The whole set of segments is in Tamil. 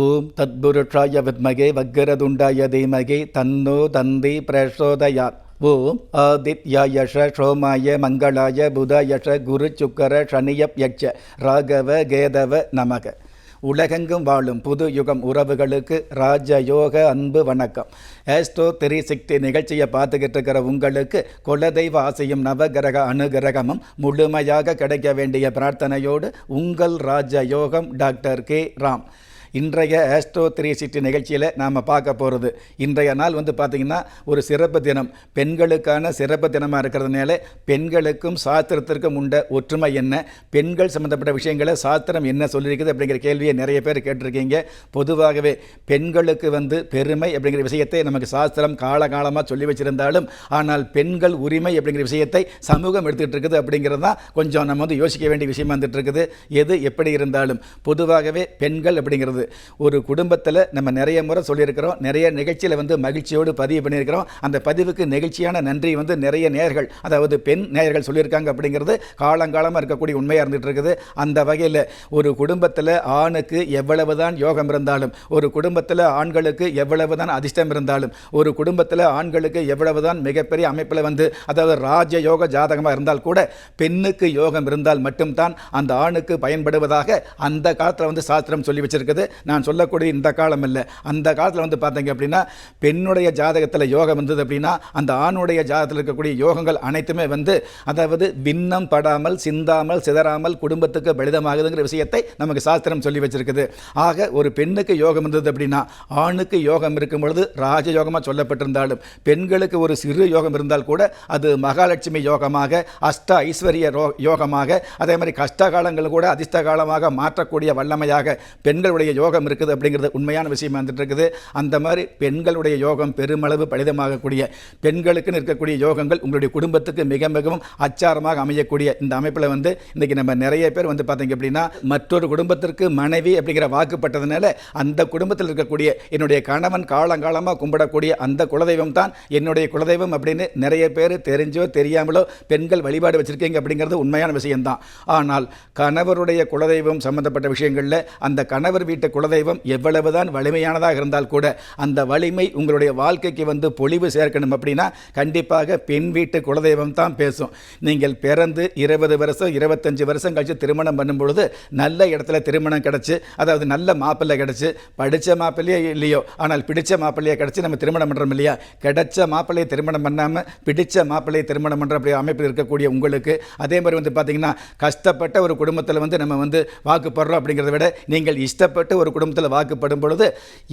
பூம் தத்புருஷாய வித்மகே வக்கரதுண்டாய தீமகே தன்னோ தந்தி பிரசோதயாத் ஓம் ஆதித்யாயஷ சோமாய மங்களாய புதயஷ குரு சுக்கர சனியப் யட்ச ராகவ கேதவ நமக உலகெங்கும் வாழும் புது யுகம் உறவுகளுக்கு ராஜயோக அன்பு வணக்கம் ஏஸ்டோ த்ரீ சிக்ஸ்டி நிகழ்ச்சியை பார்த்துக்கிட்டு இருக்கிற உங்களுக்கு குலதெய்வ ஆசையும் நவகிரக அனுகிரகமும் முழுமையாக கிடைக்க வேண்டிய பிரார்த்தனையோடு உங்கள் ராஜயோகம் டாக்டர் கே ராம் இன்றைய ஆஸ்ட்ரோ த்ரீ சிட்டி நிகழ்ச்சியில் நாம் பார்க்க போகிறது இன்றைய நாள் வந்து பார்த்திங்கன்னா ஒரு சிறப்பு தினம். பெண்களுக்கான சிறப்பு தினமாக இருக்கிறதுனால பெண்களுக்கும் சாஸ்திரத்திற்கும் உண்ட ஒற்றுமை என்ன? பெண்கள் சம்மந்தப்பட்ட விஷயங்களை சாஸ்திரம் என்ன சொல்லியிருக்குது அப்படிங்கிற கேள்வியை நிறைய பேர் கேட்டிருக்கீங்க. பொதுவாகவே பெண்களுக்கு வந்து பெருமை அப்படிங்கிற விஷயத்தை நமக்கு சாஸ்திரம் காலகாலமாக சொல்லி வச்சிருந்தாலும் ஆனால் பெண்கள் உரிமை அப்படிங்கிற விஷயத்தை சமூகம் எடுத்துகிட்டு இருக்குது அப்படிங்கிறது தான் கொஞ்சம் நம்ம வந்து யோசிக்க வேண்டிய விஷயமா வந்துட்டு இருக்குது. எது எப்படி இருந்தாலும். பொதுவாகவே பெண்கள் அப்படிங்கிறது ஒரு குடும்பத்தில் நம்ம நிறைய முறை சொல்லியிருக்கிறோம். நிறைய நிகழ்ச்சியில் வந்து மகிழ்ச்சியோடு பதிவு பண்ணியிருக்கிறோம். அந்த பதிவுக்கு நிகழ்ச்சியான நன்றி வந்து நிறைய நேர்கள் அதாவது பெண் நேயர்கள் சொல்லியிருக்காங்க அப்படிங்கிறது காலங்காலமாக இருக்கக்கூடிய உண்மையாக இருந்துகிட்டு இருக்குது அந்த வகையில் ஒரு குடும்பத்தில் ஆணுக்கு எவ்வளவு தான் யோகம் இருந்தாலும் ஒரு குடும்பத்தில் ஆண்களுக்கு எவ்வளவு தான் அதிர்ஷ்டம் இருந்தாலும் ஒரு குடும்பத்தில் ஆண்களுக்கு எவ்வளவு தான் மிகப்பெரிய அமைப்பில் வந்து அதாவது ராஜ யோக ஜாதகமாக இருந்தால் கூட பெண்ணுக்கு யோகம் இருந்தால் மட்டும்தான் அந்த ஆணுக்கு பயன்படுவதாக அந்த காலத்தில் வந்து சாஸ்திரம் சொல்லி வச்சிருக்குது. நான் சொல்லக்கூடிய இந்த காலம் இல்லை. அந்த காலத்தில் வந்து பார்த்தீங்க அப்படின்னா பெண்ணுடைய ஜாதகத்தில் யோகம் இருந்தது அப்படின்னா அந்த ஆணுடைய ஜாதகத்தில் இருக்கக்கூடிய யோகங்கள் அனைத்துமே வந்து அதாவது விண்ணம் படாமல் சிந்தாமல் சிதறாமல் குடும்பத்துக்கு பலிதமாகுதுங்கிற விஷயத்தை நமக்கு சாஸ்திரம் சொல்லி வச்சிருக்குது. ஆக ஒரு பெண்ணுக்கு யோகம் இருந்தது அப்படின்னா ஆணுக்கு யோகம் இருக்கும் பொழுது ராஜயோகமாக சொல்லப்பட்டிருந்தாலும் பெண்களுக்கு ஒரு சிறு யோகம் இருந்தால் கூட அது மகாலட்சுமி யோகமாக அஷ்ட ஐஸ்வர்ய யோகமாக அதே மாதிரி கஷ்ட காலங்கள் கூட அதிர்ஷ்ட காலமாக மாற்றக்கூடிய வல்லமையாக பெண்களுடைய யோகம் இருக்குது அப்படிங்கிறது உண்மையான விஷயம் வந்துட்டு இருக்குது அந்த மாதிரி பெண்களுடைய யோகம் பெருமளவு பலிதமாகக்கூடிய பெண்களுக்குன்னு இருக்கக்கூடிய யோகங்கள் உங்களுடைய குடும்பத்துக்கு மிக மிகவும் அச்சாரமாக அமையக்கூடிய இந்த அமைப்பில் வந்து இன்றைக்கி நம்ம நிறைய பேர் வந்து பார்த்தீங்க அப்படின்னா மற்றொரு குடும்பத்திற்கு மனைவி அப்படிங்கிற வாக்குப்பட்டதுனால அந்த குடும்பத்தில் இருக்கக்கூடிய என்னுடைய கணவன் காலங்காலமாக கும்பிடக்கூடிய அந்த குலதெய்வம் தான் என்னுடைய குலதெய்வம் அப்படின்னு நிறைய பேர் தெரிஞ்சோ தெரியாமலோ பெண்கள் வழிபாடு வச்சுருக்கீங்க அப்படிங்கிறது உண்மையான விஷயம்தான். ஆனால் கணவருடைய குலதெய்வம் சம்பந்தப்பட்ட விஷயங்களில் அந்த கணவர் வீட்டு குலதெய்வம் எவ்வளவுதான் வலிமையானதாக இருந்தால் கூட அந்த வலிமை உங்களுடைய வாழ்க்கைக்கு வந்து பொழிவு சேர்க்கணும் அப்படின்னா கண்டிப்பாக பெண் வீட்டு குலதெய்வம் தான் பேசும். நீங்கள் பிறந்து இருபது வருஷம் இருபத்தஞ்சு வருஷம் கழிச்சு திருமணம் பண்ணும்பொழுது நல்ல இடத்துல திருமணம் கிடச்சி அதாவது நல்ல மாப்பிள்ளை கிடச்சி படித்த மாப்பிள்ளையே இல்லையோ ஆனால் பிடிச்ச மாப்பிள்ளையை கிடச்சி நம்ம திருமணம் பண்ணுறோம் இல்லையா? கிடைச்ச மாப்பிள்ளையை திருமணம் பண்ணாமல் பிடிச்ச மாப்பிள்ளையை திருமணம் பண்ணுற அப்படி அமைப்பில் இருக்கக்கூடிய உங்களுக்கு அதே மாதிரி வந்து பார்த்தீங்கன்னா கஷ்டப்பட்ட ஒரு குடும்பத்தில் வந்து நம்ம வந்து வாக்குப்படுறோம் அப்படிங்கிறத விட நீங்கள் இஷ்டப்பட்டு ஒரு குடும்பத்தில் வாக்குப்படும் பொழுது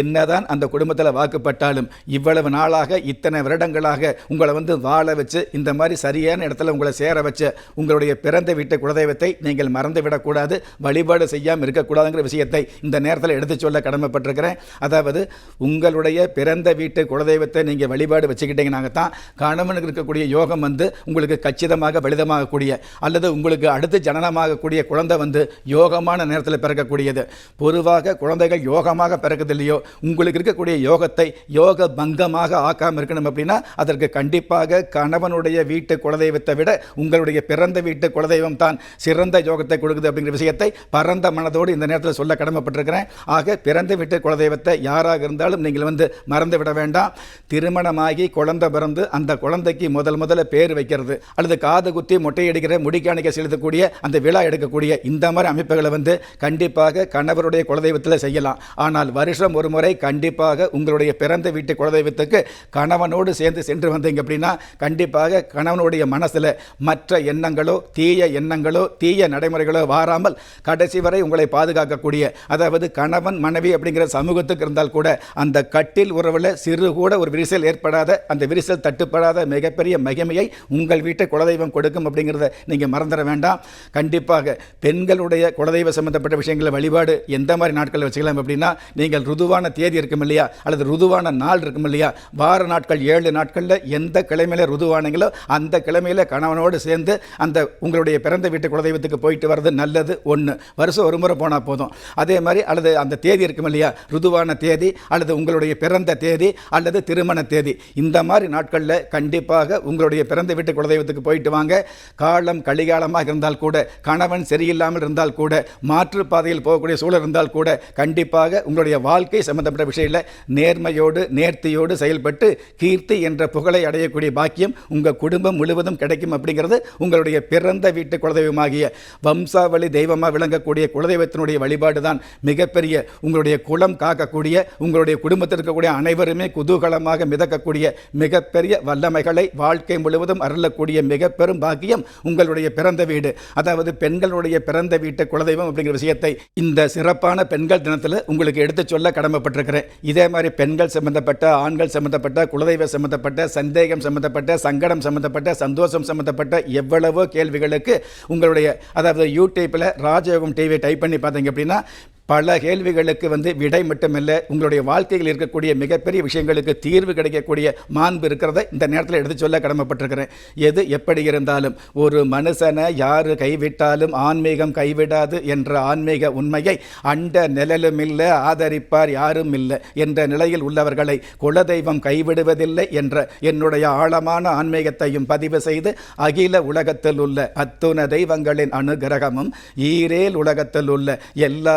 என்னதான் அந்த குடும்பத்தில் வாக்குப்பட்டாலும் இவ்வளவு நாளாக இத்தனை வருடங்களாக உங்களை வந்து வாழ வச்சு இந்த மாதிரி சரியான இடத்துல உங்களை சேர வச்சு உங்களுடைய பிறந்த வீட்டு குலதெய்வத்தை நீங்கள் மறந்து விடக்கூடாது வழிபாடு செய்யாமல் இருக்கக்கூடாதுங்கிற விஷயத்தை இந்த நேரத்தில் எடுத்து சொல்ல கடமைப்பட்டிருக்கிறேன். அதாவது உங்களுடைய பிறந்த வீட்டு குலதெய்வத்தை நீங்கள் வழிபாடு வச்சுக்கிட்டீங்கன்னாங்க தான் கணவனுக்கு இருக்கக்கூடிய யோகம் வந்து உங்களுக்கு கச்சிதமாக பலிதமாகக்கூடிய அல்லது உங்களுக்கு அடுத்து ஜனனமாகக்கூடிய குழந்தை வந்து யோகமான நேரத்தில் பிறக்கக்கூடியது. பொதுவாக குழந்தைகள் யோகமாக பிறக்குது இல்லையோ உங்களுக்கு இருக்கக்கூடிய யோகத்தை யோக பங்கமாக ஆக்காமல் இருக்கணும் அப்படின்னா அதற்கு கண்டிப்பாக கணவனுடைய வீட்டு குலதெய்வத்தை விட உங்களுடைய பிறந்த வீட்டு குலதெய்வம் தான் சிறந்த யோகத்தை கொடுக்குது அப்படிங்கிற விஷயத்தை பரந்த மனதோடு இந்த நேரத்தில் சொல்ல கடமைப்பட்டிருக்கிறேன். ஆக பிறந்த வீட்டு குலதெய்வத்தை யாராக இருந்தாலும் நீங்கள் வந்து மறந்து விட வேண்டாம். திருமணமாகி குழந்தை பிறந்து அந்த குழந்தைக்கு முதல் முதல்ல பேர் வைக்கிறது அல்லது காது குத்தி மொட்டையடிக்கிற முடிக்காணிக்க செலுத்தக்கூடிய அந்த விழா எடுக்கக்கூடிய இந்த மாதிரி அமைப்புகளை வந்து கண்டிப்பாக கணவருடைய குலதெய்வத்தில் செய்யலாம். ஆனால் வருஷம் ஒரு முறை கண்டிப்பாக உங்களுடைய பிறந்த வீட்டு குலதெய்வத்துக்கு கணவனோடு சேர்ந்து சென்று வந்தீங்க அப்படின்னா கண்டிப்பாக கணவனுடைய மனசில் மற்ற எண்ணங்களோ தீய எண்ணங்களோ தீய நடைமுறைகளோ வாராமல் கடைசி வரை உங்களை பாதுகாக்கக்கூடிய அதாவது கணவன் மனைவி அப்படிங்கிற சமூகத்துக்கு இருந்தால் கூட அந்த கட்டில் உறவில் சிறு கூட ஒரு விரிசல் ஏற்படாத அந்த விரிசல் தட்டுப்படாத மிகப்பெரிய மகிமையை உங்கள் வீட்டு குலதெய்வம் கொடுக்கும் அப்படிங்கிறத நீங்கள் மறந்துட வேண்டாம். கண்டிப்பாக பெண்களுடைய குலதெய்வ சம்பந்தப்பட்ட விஷயங்களை வழிபாடு எந்த மாதிரி நாட்கள் வச்சுக்கலாம். எப்படின்னா நீங்கள் ருதுவான தேதி இருக்கும் இல்லையா? அல்லது ருதுவான நாள் இருக்கும் இல்லையா? வார நாட்கள் ஏழு நாட்களில் எந்த கிழமையில ருதுவானீங்களோ அந்த கிழமையில கணவனோடு சேர்ந்து அந்த உங்களுடைய பிறந்த வீட்டு குலதெய்வத்துக்கு போயிட்டு வர்றது நல்லது ஒன்று வருஷம் ஒரு முறை போனால் போதும். அதே மாதிரி அல்லது அந்த தேதி இருக்கும் இல்லையா? ருதுவான தேதி அல்லது உங்களுடைய பிறந்த தேதி அல்லது திருமண தேதி. இந்த மாதிரி நாட்களில் கண்டிப்பாக உங்களுடைய பிறந்த வீட்டு குலதெய்வத்துக்கு போயிட்டு வாங்க. காலம் கலிகாலமாக இருந்தால் கூட கணவன் சரியில்லாமல் இருந்தால் கூட மாற்று பாதையில் போகக்கூடிய சூழல் இருந்தால் கூட சம்பந்தப்பட்ட கண்டிப்பாக உங்களுடைய வாழ்க்கை சம்பந்தப்பட்ட விஷயத்தில் நேர்மையோடு நேர்த்தியோடு செயல்பட்டு கீர்த்தி என்ற புகழை அடையக்கூடிய பாக்கியம் உங்கள் குடும்பம் முழுவதும் கிடைக்கும் அப்படிங்கிறது உங்களுடைய பிறந்த வீட்டு குலதெய்வமாகிய வம்சாவளி தெய்வமாக விளங்கக்கூடிய குலதெய்வத்தினுடைய வழிபாடு தான் மிகப்பெரிய உங்களுடைய குலம் காக்கக்கூடிய உங்களுடைய குடும்பத்தில் இருக்கக்கூடிய அனைவருமே குதூகலமாக மிதக்கக்கூடிய மிகப்பெரிய வல்லமைகளை வாழ்க்கை முழுவதும் அருளக்கூடிய மிக பெரும் பாக்கியம் உங்களுடைய பிறந்த வீடு. அதாவது பெண்களுடைய பிறந்த வீட்டு குலதெய்வம் அப்படிங்கிற விஷயத்தை இந்த சிறப்பான பெண் பெண்கள் தினத்தில் உங்களுக்கு எடுத்துச் சொல்ல கடமைப்பட்டிருக்கிறேன். இதே மாதிரி பெண்கள் சம்பந்தப்பட்ட ஆண்கள் சம்பந்தப்பட்ட குலதெய்வ சம்பந்தப்பட்ட சந்தேகம் சம்பந்தப்பட்ட சங்கடம் சம்பந்தப்பட்ட சந்தோஷம் சம்பந்தப்பட்ட எவ்வளவோ கேள்விகளுக்கு உங்களுடைய அதாவது யூடியூப்பில் ராஜயோகம் டிவி டைப் பண்ணி பார்த்தீங்க அப்படின்னா பல கேள்விகளுக்கு வந்து விடை மட்டுமில்லை. உங்களுடைய வாழ்க்கையில் இருக்கக்கூடிய மிகப்பெரிய விஷயங்களுக்கு தீர்வு கிடைக்கக்கூடிய மாண்பு இருக்கிறத இந்த நேரத்தில் எடுத்து சொல்ல கடமைப்பட்டிருக்கிறேன். எது எப்படி இருந்தாலும் ஒரு மனுஷனை யார் கைவிட்டாலும் ஆன்மீகம் கைவிடாது என்ற ஆன்மீக உண்மையை அண்ட நிழலும் இல்லை ஆதரிப்பார் யாரும் இல்லை என்ற நிலையில் உள்ளவர்களை குலதெய்வம் கைவிடுவதில்லை என்ற என்னுடைய ஆழமான ஆன்மீகத்தையும் பதிவு செய்து அகில உலகத்தில் உள்ள அத்துண தெய்வங்களின் அனுகிரகமும் ஈரேல் உலகத்தில் உள்ள எல்லா